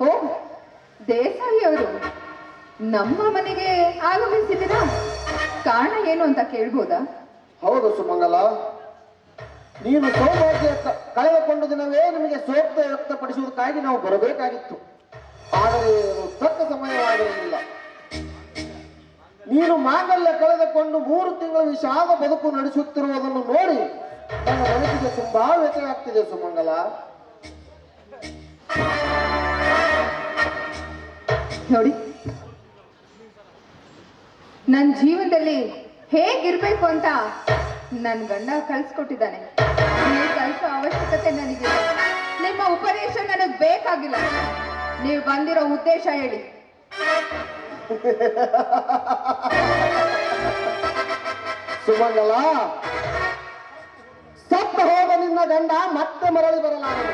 ಓ, ದೇಸಾಯಿಯವರು, ನಮ್ಮ ಮನೆಗೆ ಆಗಮಿಸಿದ್ದೀರಾ? ಕಾರಣ ಏನು ಅಂತ ಕೇಳ್ಬೋದಾ? ಹೌದು ಸುಮಂಗಲ. ನೀನು ಸೌಭಾಗ್ಯ ಕಳೆದುಕೊಂಡ ದಿನವೇ ನಿಮಗೆ ಸೋಕ್ತ ವ್ಯಕ್ತಪಡಿಸುವುದಕ್ಕಾಗಿ ನಾವು ಬರಬೇಕಾಗಿತ್ತು. ಆದರೆ ತಕ್ಕ ಸಮಯವಾಗಿರಲಿಲ್ಲ ನೀನು ಮಾಂಗಲ್ಯ ಕಳೆದುಕೊಂಡು ಮೂರು ತಿಂಗಳು ವಿಷಾದ ಬದುಕು ನಡೆಸುತ್ತಿರುವುದನ್ನು ನೋಡಿ ನನ್ನ ಮನಸ್ಸಿಗೆ ತುಂಬಾ ವ್ಯಥೆಯಾಗ್ತಿದೆ ಸುಮಂಗಲ. ನೋಡಿ. ನನ್ನ ಜೀವನದಲ್ಲಿ ಹೇಗಿರ್ಬೇಕು ಅಂತ ನನ್ನ ಗಂಡ ಕಳ್ಸಿಕೊಟ್ಟಿದ್ದಾನೆ ನೀವು ಕಲಿಸೋ ಅವಶ್ಯಕತೆ ನನಗೆ ನಿಮ್ಮ ಉಪದೇಶ ನನಗೆ ಬೇಕಾಗಿಲ್ಲ. ನೀವು ಬಂದಿರೋ ಉದ್ದೇಶ ಹೇಳಿ. ಸುಮಂಗಲ, ಸತ್ತ ಹೋದ ನಿನ್ನ ಗಂಡ ಮತ್ತೆ ಮರಳಿ ಬರಲಾರದು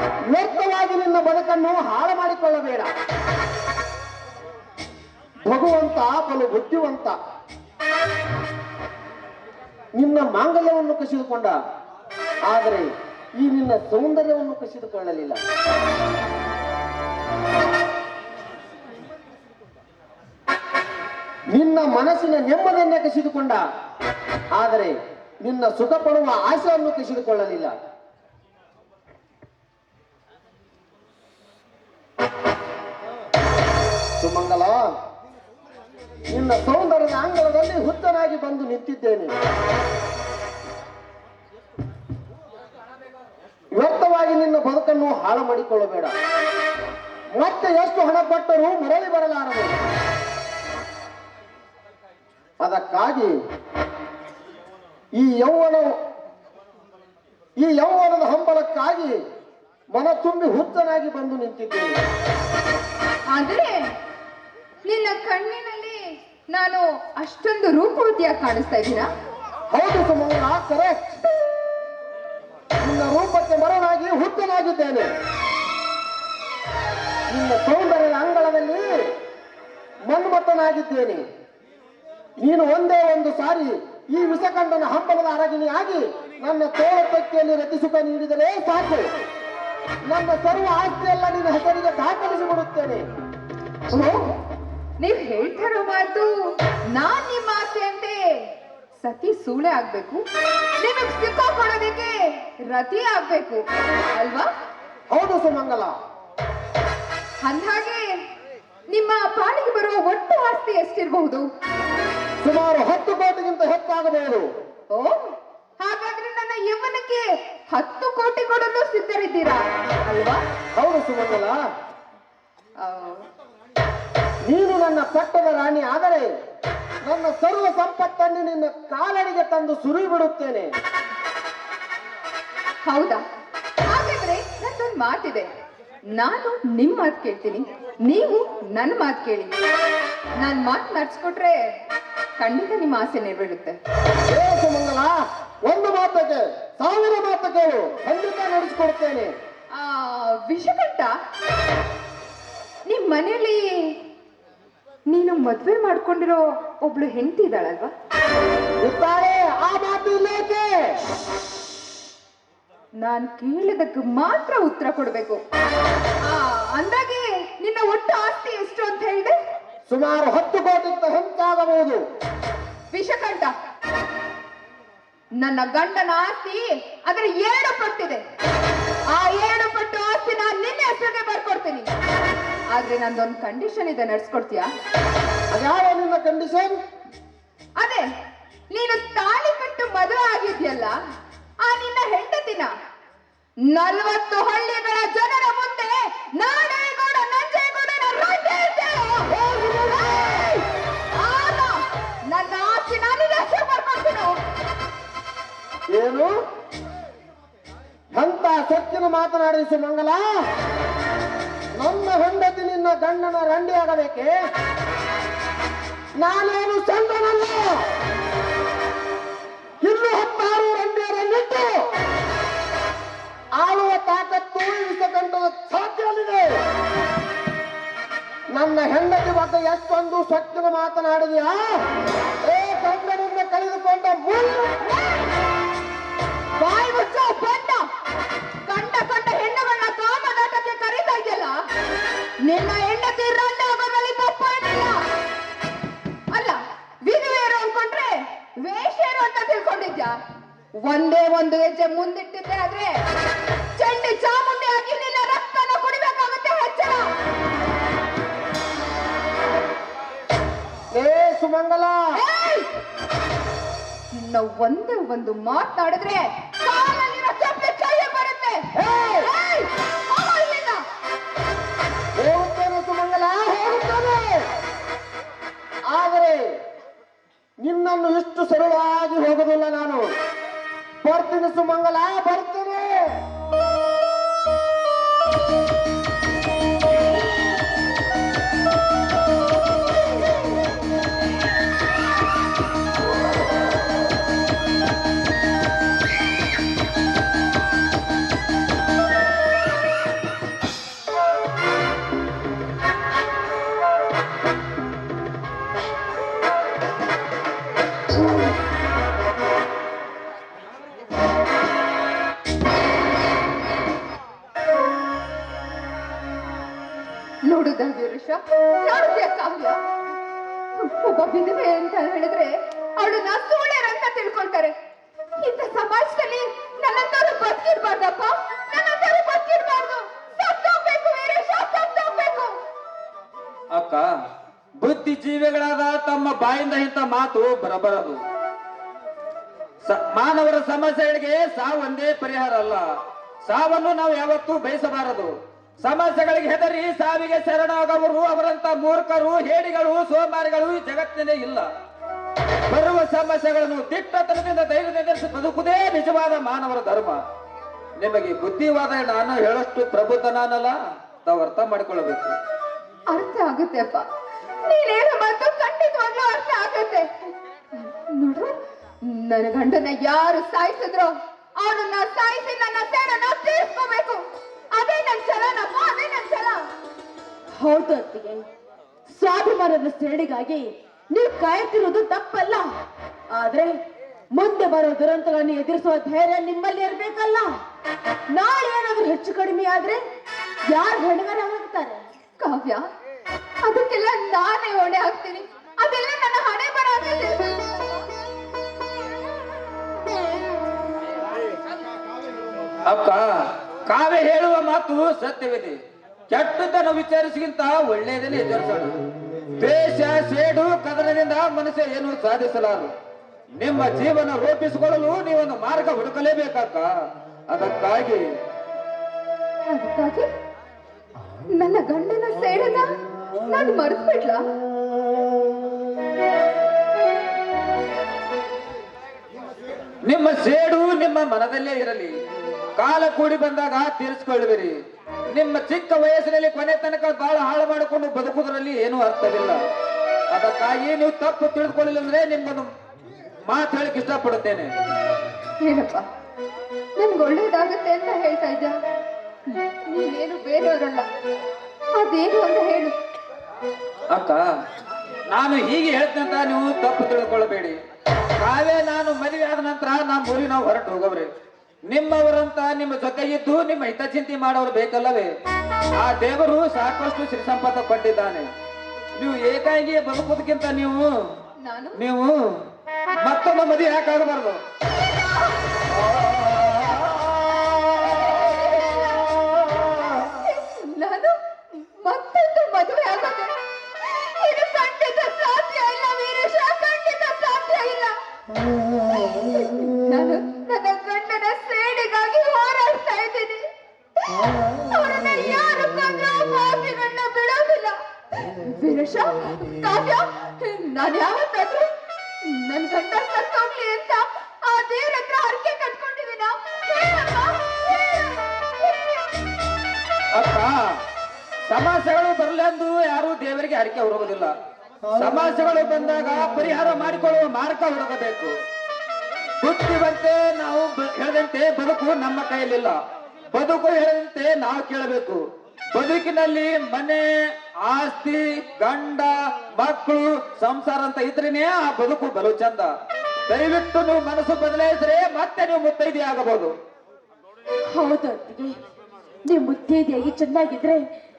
ವ್ಯರ್ಥವಾಗಿ ನಿನ್ನ ಬದುಕನ್ನು ಹಾಳು ಮಾಡಿಕೊಳ್ಳಬೇಡ. ಭಗವಂತ, ಬಲು ಬುದ್ಧಿವಂತ. ನಿನ್ನ ಮಾಂಗಲ್ಯವನ್ನು ಕಸಿದುಕೊಂಡ. ಆದರೆ ಈ ನಿನ್ನ ಸೌಂದರ್ಯವನ್ನು ಕಸಿದುಕೊಳ್ಳಲಿಲ್ಲ. ನಿನ್ನ ಮನಸ್ಸಿನ ನೆಮ್ಮದಿಯನ್ನೇ ಕಸಿದುಕೊಂಡ. ಆದರೆ ನಿನ್ನ ಸುಖ ಪಡುವ ಆಸೆಯನ್ನು ಕಸಿದುಕೊಳ್ಳಲಿಲ್ಲ. ನಿನ್ನ ಸೌಂದರ್ಯದ ಅಂಗಳದಲ್ಲಿ ಹುತ್ತನಾಗಿ ಬಂದು ನಿಂತಿದ್ದೇನೆ. ವ್ಯರ್ಥವಾಗಿ ನಿನ್ನ ಬದುಕನ್ನು ಹಾಳು ಮಾಡಿಕೊಳ್ಳಬೇಡ. ಮತ್ತೆ ಎಷ್ಟು ಹಣ ಕೊಟ್ಟರೂ ಮರಳಿ ಬರಲಾರದು. ಅದಕ್ಕಾಗಿ ಈ ಯೌವನ, ಈ ಯೌವನದ ಹಂಬಲಕ್ಕಾಗಿ ಮನ ತುಂಬಿ ಹುತ್ತನಾಗಿ ಬಂದು ನಿಂತಿದ್ದೇನೆ. ಆದ್ರೆ ನಿನ್ನ ಕಣ್ಣಿನಲ್ಲಿ ನಾನು ಅಷ್ಟೊಂದು ರೂಪವತಿಯಾಗಿ ಕಾಣಿಸ್ತಾ ಇದ್ದೀರಾ? ಹೌದು ಸುಮಂಗಲ ಕರೆಕ್ಟ್ ನಿನ್ನ ರೂಪಕ್ಕೆ ಮರನಾಗಿ ಹುಟ್ಟನಾಗಿದ್ದೇನೆ. ನಿನ್ನ ಸೌಂದರ್ಯದ ಅಂಗಳದಲ್ಲಿ ಮನ್ಮಥನಾಗಿದ್ದೇನೆ. ನೀನು ಒಂದೇ ಒಂದು ಸಾರಿ ಈ ವಿಷಕಂಡನ ಹಂಬಲದ ಅರಗಿಣಿಯಾಗಿ ನನ್ನ ತೋಳ ರಚಿಸುತ್ತ ನೀಡಿದರೆ ಸಾಕು. ನನ್ನ ಸರ್ವ ಆಸ್ತಿಯೆಲ್ಲ ನಿನ್ನ ಹೆಸರಿಗೆ ದಾಖಲಿಸಿ ಬಿಡುತ್ತೇನೆ ಓ ನೀವ್ ಹೇಳ್ತಾರೋ ಮಾತು ನಾನ್ ನಿಮ್ಮ ಆಸೆಯಂತೆ ಸತಿ ಸೂಳೆ ಆಗ್ಬೇಕು ನಿಮಗ್ ಸಿಕ್ಕಾಕೊಳ್ಳೋದಕ್ಕೆ ರತಿ ಆಗ್ಬೇಕು ಅಲ್ವಾ? ಹೌದು ಸುಮಂಗಲ. ಅಂದಾಗೆ ನಿಮ್ಮ ಪಾಲಿಗೆ ಬರುವ ಒಟ್ಟು ಆಸ್ತಿ ಎಷ್ಟಿರಬಹುದು? ಸುಮಾರು ಹತ್ತು ಕೋಟಿಗಿಂತ ಹೆಚ್ಚಾಗಬಹುದು. ಓ ಹಾಗಾದ್ರೆ ನನ್ನ ಯೌವನಕ್ಕೆ ಹತ್ತು ಕೋಟಿ ಕೊಡಲು ಸಿದ್ಧರಿದ್ದೀರಾ? ಅಲ್ವಾ? ಹೌದು ಸುಮಂಗಲ. ನೀನು ನನ್ನ ಪಟ್ಟದ ರಾಣಿ ಆದರೆ ನನ್ನ ಸರ್ವ ಸಂಪತ್ತನ್ನು ನಿನ್ನ ಕಾಲಡಿಗೆ ತಂದು ಸುರಿ ಬಿಡುತ್ತೇನೆ ಹೌದಾ? ಹಾಗಾದ್ರೆ ನಂದೊಂದು ಮಾತಿದೆ ನಾನು ನಿಮ್ ಮಾತು ಕೇಳ್ತೀನಿ. ನೀವು ನನ್ನ ಮಾತು ಕೇಳಿ. ನಾನು ಮಾತು ನಡ್ಸ್ಕೊಟ್ರೆ ಖಂಡಿತ ನಿಮ್ಮ ಆಸೆ ನೆರವೇರುತ್ತೆ. ಏ ಸುಮಂಗಲ ಒಂದು ಮಾತಕ್ಕೆ ಸಾವಿರ ಮಾತು ಕೇಳು. ಖಂಡಿತ ನಡ್ಸ್ಕೊಡ್ತೇನೆ. ಆ ವಿಷಕಂಠ? ನಿಮ್ ಮನೇಲಿ ನೀನು ಮದ್ವೆ ಮಾಡ್ಕೊಂಡಿರೋ ಒಬ್ಳು ಹೆಂಡತಿ ಇದ್ದಾಳಲ್ವಾ? ಇದ್ದಾಳೆ ಆ ಮಾತು ಇಲ್ಲೇಕೆ ನಾನ್ ಕೇಳಿದಕ್ಕೆ ಮಾತ್ರ ಉತ್ತರ ಕೊಡ್ಬೇಕು. ಆ ಅಂದಾಗೆ ನಿನ್ನ ಒಟ್ಟು ಆಸ್ತಿ ಎಷ್ಟು ಅಂತ ಹೇಳಿದೆ? ಸುಮಾರು ಹತ್ತು ಕೋಟಿ ಹೆಚ್ಚಾಗಬಹುದು ವಿಷಕಂಠ ನನ್ನ ಗಂಡನ ಆಸ್ತಿ ಅದರ ಏಳು ಪಟ್ಟಿದೆ. ಆ ಏಳು ಪಟ್ಟು ಆಸ್ತಿ ನಾನು ನಿನ್ನೆ ಹೆಸರಿಗೆ ಬರ್ಕೊಡ್ತೀನಿ. ಆದ್ರೆ ನಂದೊಂದು ಕಂಡೀಷನ್ ಇದೆ ನಡ್ಸ್ಕೊಡ್ತೀಯಾ ಅದ್ಯಾವ ನಿನ್ನ ಕಂಡೀಷನ್ ಅದೇ ನೀನು ತಾಳಿ ಕಟ್ಟು ಮದುವೆ ಆಗಿದ್ಯಲ್ಲ ಆ ನಿನ್ನ ಹೆಂಡತಿನ ನಲ್ವತ್ತು ಹಳ್ಳಿಗಳ ಜನರ ಮುಂದೆ ಇರ್ತೇನೆ. ಏಯ್! ಆಗ ನನ್ನ ಆಸ್ತಿ ನಾನು ಬರ್ಕೊಳ್ತೀನಿ ಏನು ಅಂತ ಸತ್ಯನ ಮಾತನಾಡಿಸಿ ಸುಮಂಗಲ ಆಗಬೇಕೆ? ನಾನೇನು ಚಂದ್ರನಲ್ಲ ಇನ್ನು ಹತ್ತಾರು ರಂಡಿಯರನ್ನಿಟ್ಟು ಆಳುವ ತಾಕತ್ತು ಇಳಿಸಕಂಡದ ಸಾಧ್ಯವಿದೆ ನನ್ನ ಹೆಂಡತಿ ಬಗ್ಗೆ ಎಷ್ಟೊಂದು ಸತ್ಯನ ಮಾತನಾಡಿದೆಯಾ? ಇನ್ನ ಒಂದೇ ಒಂದು ಮಾತನಾಡಿದ್ರೆ ಬರುತ್ತೆ. ಆದರೆ ನಿನ್ನನ್ನು ಇಷ್ಟು ಸರಳವಾಗಿ ಹೋಗೋದಿಲ್ಲ ನಾನು. ಬರ್ತೀನಿ ಸುಮಂಗಲ ಬರ್ತೀನಿ. ಒಬ್ಬ ವಿಧವೆ ಅಂತ ಹೇಳಿದ್ರೆ ಅವಳನ್ನ ಸೂಳೆರ್ ಅಂತ ತಿಳ್ಕೊಳ್ತಾರೆ. ಇಂಥ ಸಮಾಜದಲ್ಲಿ ನನ್ನಂತವ್ರು ಬದುಕಿರ್ಬಾರ್ದಪ್ಪ. ನನ್ನಂತವ್ರು ಬದುಕಿರ್ಬಾರ್ದು. ಅಕ್ಕ ಬುದ್ಧಿ ಜೀವಿಗಳಾದ ತಮ್ಮ ಬಾಯಿಂದ ಇಂಥ ಮಾತು ಬರಬರದು. ಮಾನವರ ಸಮಸ್ಯೆಗಳಿಗೆ ಸಾವು ಒಂದೇ ಪರಿಹಾರ ಅಲ್ಲ. ಸಾವನ್ನು ನಾವು ಯಾವತ್ತೂ ಬಯಸಬಾರದು. ಸಮಸ್ಯೆಗಳಿಗೆ ಹೆದರಿ ಸಾವಿಗೆ ಶರಣಾಗವರು, ಅವರಂತ ಮೂರ್ಖರು, ಹೇಡಿಗಳು, ಸೋಮಾರಿಗಳು ಈ ಜಗತ್ತಿನೇ ಇಲ್ಲ. ಬರುವ ಸಮಸ್ಯೆಗಳನ್ನು ದಿಟ್ಟತನದಿಂದ ಧೈರ್ಯ ಬದುಕುವುದೇ ನಿಜವಾದ ಮಾನವರ ಧರ್ಮ. ನಿಮಗೆ ಬುದ್ಧಿವಾದ ನಾನು ಹೇಳಷ್ಟು ಪ್ರಬುದ್ಧ ನಾನಲ್ಲ ತಾವು ಅರ್ಥ ಮಾಡಿಕೊಳ್ಳಬೇಕು. ಅರ್ಥ ಆಗುತ್ತೆ ಅಪ್ಪ. ನೀನೇನು ಮತ್ತು ಮಾತು ಖಂಡಿತವಾಗ್ಲೂ ಅರ್ಥ ಆಗುತ್ತೆ. ನೋಡು ನನ್ನ ಗಂಡನ ಯಾರು ಸಾಯಿಸಿದ್ರು, ಅವನನ್ನ ಸಾಯಿಸಿ ನನ್ನ ಸೇಡನ್ನ ತೀರ್ಸ್ಕೋಬೇಕು. ಅದೇ ನನ್ ಛಲನಪ್ಪ ಅದೇ ನನ್ ಛಲ ಹೌದು ಅತ್ತಿಗೆ ಸ್ವಾಭಿಮಾನದ ಸೇಡಿಗಾಗಿ ನೀವು ಕಾಯ್ತಿರೋದು ತಪ್ಪಲ್ಲ. ಆದ್ರೆ ಮುಂದೆ ಬರೋ ದುರಂತಗಳನ್ನು ಎದುರಿಸುವ ಧೈರ್ಯ ನಿಮ್ಮಲ್ಲಿ ಇರ್ಬೇಕಲ್ಲ. ನಾಳೆ ಏನಾದ್ರೂ ಹೆಚ್ಚು ಕಡಿಮೆ ಆದ್ರೆ ಯಾರು ಹೊಣೆಗಾರ ಆಗ್ತಾರೆ ಕಾವ್ಯ ಅದಕ್ಕೆಲ್ಲ ನಾನೇ ಹೊಣೆ ಹಾಕ್ತೀನಿ. ಅದೆಲ್ಲ ನನ್ನ ಹಣೆ ಬರ ಅಕ್ಕ ಕಾವ್ಯ ಹೇಳುವ ಮಾತು ಸತ್ಯವಿದೆ. ಕೆಟ್ಟದ್ದನ್ನು ವಿಚಾರಿಸಿಗಿಂತ ಒಳ್ಳೆಯದನ್ನೇ ಎದುರಿಸೋಣ. ದೇಶ ಸೇಡು ಕದನದಿಂದ ಮನಸ್ಸೇ ಏನು ಸಾಧಿಸಲಾರು. ನಿಮ್ಮ ಜೀವನ ರೂಪಿಸಿಕೊಳ್ಳಲು ನೀವೊಂದು ಮಾರ್ಗ ಹುಡುಕಲೇಬೇಕಾಕ? ಅದಕ್ಕಾಗಿ ಅದಕ್ಕಾಗಿ? ನನ್ನ ಗಂಡನ ಸೇಡನ ನಾನು ಮರೆತು ಬಿಡ್ಲಾ ನಿಮ್ಮ ಸೇಡು ನಿಮ್ಮ ಮನದಲ್ಲೇ ಇರಲಿ. ಕಾಲ ಕೂಡಿ ಬಂದಾಗ ತೀರಿಸಿಕೊಳ್ಳುವಿರಿ. ನಿಮ್ಮ ಚಿಕ್ಕ ವಯಸ್ಸಿನಲ್ಲಿ ಕೊನೆ ತನಕ ಬಹಳ ಹಾಳು ಮಾಡಿಕೊಂಡು ಬದುಕುವುದರಲ್ಲಿ ಏನೂ ಅರ್ಥವಿಲ್ಲ. ಅದಕ್ಕಾಗಿ ನೀವು ತಪ್ಪು ತಿಳಿದುಕೊಳ್ಳಿಲ್ಲ ಅಂದ್ರೆ ನಿಮ್ಮನ್ನು ಮಾತು ಹೇಳಿಕ್ ಇಷ್ಟಪಡುತ್ತೇನೆ. ಏನಪ್ಪ? ಒಳ್ಳೇದಾಗುತ್ತೆ ಅಂತ ಹೇಳ್ತಾ ಇದ್ದ ನೀನೇನು ಬೇರೆಯವರಲ್ಲ. ಅದೇನು ಅಂತ ಹೇಳು. ಅಕ್ಕ ನಾನು ಹೀಗೆ ಹೇಳ್ತೇನೆ ಅಂತ ನೀವು ತಪ್ಪು ತಿಳ್ಕೊಳ್ಬೇಡಿ ನಾವೇ ನಾನು ಮದುವೆ ಆದ ನಂತರ ನಮ್ಮ ಊರಿಗೆ ನಾವು ಹೊರಟು ಹೋಗವ್ರಿ. ನಿಮ್ಮವರಂತ ನಿಮ್ಮ ಜೊತೆ ಇದ್ದು ನಿಮ್ಮ ಹಿತಚಿಂತೆ ಮಾಡೋರು ಬೇಕಲ್ಲವೇ? ಆ ದೇವರು ಸಾಕಷ್ಟು ಶ್ರೀ ಸಂಪತ್ತ ಕೊಟ್ಟಿದ್ದಾನೆ. ನೀವು ಏಕಾಂಗಿ ಬದುಕೋದಕ್ಕಿಂತ ನೀವು ನೀವು ಮತ್ತೊಂದು ಮದುವೆ ಯಾಕಾಗಬಾರ್ದು? ಬರಲೆಂದು ಯಾರು ದೇವರಿಗೆ ಹರಿಕೆ ಹುಡುಗುದಿಲ್ಲ ಸಮಸ್ಯೆಗಳು ಬಂದಾಗ ಪರಿಹಾರ ಮಾಡಿಕೊಳ್ಳುವ ಮಾರ್ಗ ಹುಡುಕಬೇಕು. ಬುದ್ಧಿವಂತೆ ನಾವು ಹೇಳದಂತೆ ಬದುಕು ನಮ್ಮ ಕೈಯಲ್ಲಿಲ್ಲ. ಬದುಕು ಹೇಳದಂತೆ ನಾವು ಕೇಳಬೇಕು. ಬದುಕಿನಲ್ಲಿ ಮನೆ ಆಸ್ತಿ ಗಂಡ ಮಕ್ಕಳು ಸಂಸಾರ ಅಂತ ಇದ್ರೇನೆ ಆ ಬದುಕು ಬಲು ಚಂದ. ದಯವಿಟ್ಟು ನೀವು ಮನಸ್ಸು ಬದಲಾಯಿಸಿದ್ರೆ ಮತ್ತೆ ನೀವು ಮುತ್ತೈದೆ ಆಗಬಹುದು ಹೌದು ನೀವು ಮುತ್ತೈದೆಯಾಗಿ ಚೆನ್ನಾಗಿದ್ರೆ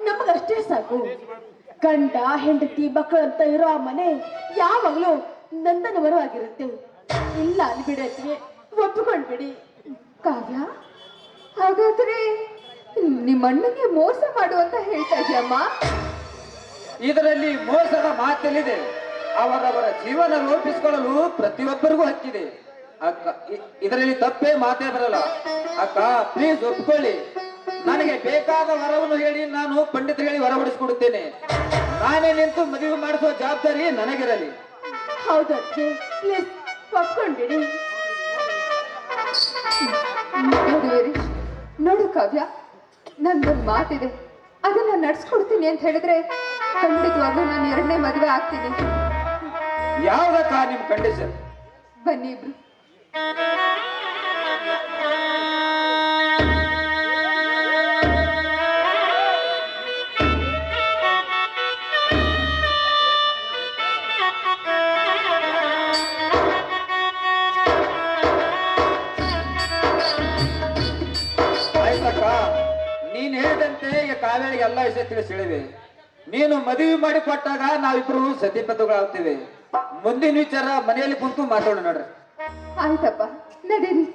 ನಮಗಷ್ಟೇ ಸಾಕು. ಗಂಡ, ಹೆಂಡತಿ, ಮಕ್ಕಳು ಅಂತ ಇರೋ ಮನೆ ಯಾವಾಗಲೂ ನಂದನವರವಾಗಿರುತ್ತೆ ಇಲ್ಲ ಅಲ್ಲಿ ಬಿಡತ್ತೆ. ಒಪ್ಪಿಕೊಂಡ್ಬಿಡಿ ಕಾವ್ಯ, ಹಾಗಾದ್ರೆ ನಿಮ್ಮ ಅಣ್ಣಗೆ ಮೋಸ ಮಾಡು ಅಂತ ಹೇಳ್ತಾ ಇದೆಯಮ್ಮ? ಇದರಲ್ಲಿ ಮೋಸದ ಮಾತಲ್ಲಿದೆ. ಅವರವರ ಜೀವನ ರೂಪಿಸಿಕೊಳ್ಳಲು ಪ್ರತಿಯೊಬ್ಬರಿಗೂ ಹಕ್ಕಿದೆ. ಅಕ್ಕ ಇದರಲ್ಲಿ ತಪ್ಪೇ ಮಾತೇ ಬರಲ್ಲ. ಅಕ್ಕ ಪ್ಲೀಸ್ ಒಪ್ಕೊಳ್ಳಿ. ನನಗೆ ಬೇಕಾದ ವರವನ್ನು ಹೇಳಿ ನಾನು ಪಂಡಿತರಿಗೆ ಹೇಳಿ ವರ ಹೊಡಿಸ್ಕೊಡುತ್ತೇನೆ ನಾನೇ ನಿಂತು ಮದುವೆ ಮಾಡಿಸುವ ಜವಾಬ್ದಾರಿ ನನಗಿರಲಿ. ಪ್ಲೀಸ್ ವೀರೇಶ್ ನೋಡು ಕಾವ್ಯ ನಂದೊಂದು ಮಾತಿದೆ. ಅದನ್ನ ನಡ್ಸ್ಕೊಡ್ತೀನಿ ಅಂತ ಹೇಳಿದ್ರೆ ಖಂಡಿತವಾಗ್ಲೂ ನಾನು ಎರಡನೇ ಮದುವೆ ಆಗ್ತೀನಿ. ಯಾವ್ದಕ್ಕ ನಿಮ್ ಕಂಡೀಷನ್ ಬನ್ನಿ ಇಬ್ರು. ಎಲ್ಲ ವಿಷಯ ತಿಳಿಸಿ ನೀನು ಮದುವೆ ಮಾಡಿ ಕೊಟ್ಟಾಗ ನಾವಿಬ್ರು ಸತಿಪತಿಗಳಾಗ್ತೇವೆ ಮುಂದಿನ ವಿಚಾರ ಮನೆಯಲ್ಲಿ ಕುಂತು ಮಾತಾಡೋಣ ನೋಡ್ರಿ. ಆಯ್ತಪ್ಪ, ನಡೀರಿ.